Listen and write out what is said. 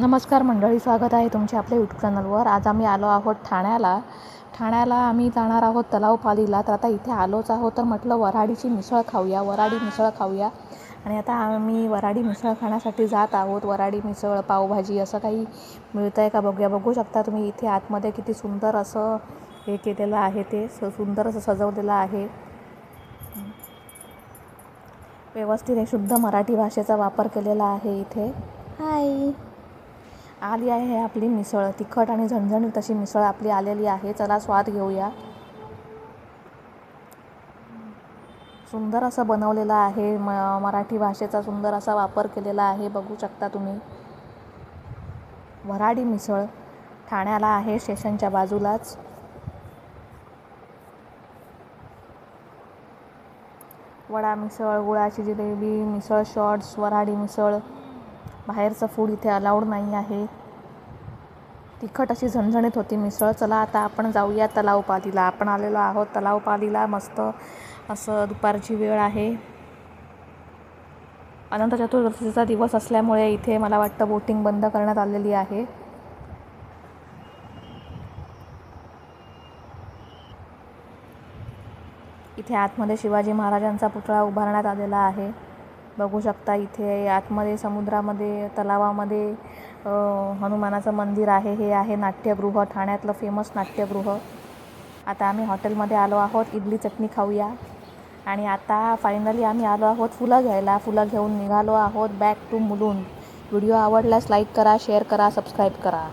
नमस्कार मंडळी स्वागत आहे तुमचे आपल्या यूट्यूब चॅनलवर आज आम्ही आलो आहोत ठाण्याला. ठाण्याला आम्ही जाणार आहोत तलाव पालीला. तर आता इथे आलोच आहोत. तर म्हटलं वऱ्हाडीची मिसळ खाऊया. वऱ्हाडी मिसळ खाऊया. आणि आता आम्ही वऱ्हाडी मिसळ खाण्यासाठी जात आहोत. वऱ्हाडी मिसळ पावभाजी असं काही मिळतं आहे का बघूया. बघू शकता तुम्ही इथे आतमध्ये किती सुंदर असं हे केलेलं आहे ते. स सुंदर असं सजवलेलं आहे. व्यवस्थित हे शुद्ध मराठी भाषेचा वापर केलेला आहे इथे. हाय आली आहे हे आपली मिसळ. तिखट आणि झणझणीत तशी मिसळ आपली आलेली आहे. चला स्वाद घेऊया. सुंदर असं बनवलेलं आहे. म मराठी भाषेचा सुंदर असा वापर केलेला आहे. बघू शकता तुम्ही. वऱ्हाडी मिसळ ठाण्याला आहे स्टेशनच्या बाजूलाच. वडा मिसळ गुळाची जिलेबी मिसळ शॉर्ट्स वऱ्हाडी मिसळ. बाहेरचं फूड इथे अलाउड नाही आहे. तिखट अशी झणझणीत होती मिसळ चला आता आपण जाऊया तलाव पालीला आपण आलेलो आहोत तलाव पालीला मस्त असं दुपारची वेळ आहे. अनंत चतुर्दशीचा दिवस असल्यामुळे इथे मला वाटतं बोटिंग बंद करण्यात आलेली आहे. इथे आतमध्ये शिवाजी महाराजांचा पुतळा उभारण्यात आलेला आहे. बघू शकता इथे आतमध्ये समुद्रामध्ये तलावामध्ये हनुमानाचं मंदिर आहे हे आहे नाट्यगृह ठाण्यातलं फेमस नाट्यगृह. आता आम्ही हॉटेलमध्ये आलो आहोत इडली चटणी खाऊया. आणि आता फायनली आम्ही आलो आहोत फुलं घ्यायला. फुलं घेऊन निघालो आहोत बॅक टू मुलुंड. व्हिडिओ आवडल्यास लाईक करा शेअर करा सबस्क्राईब करा.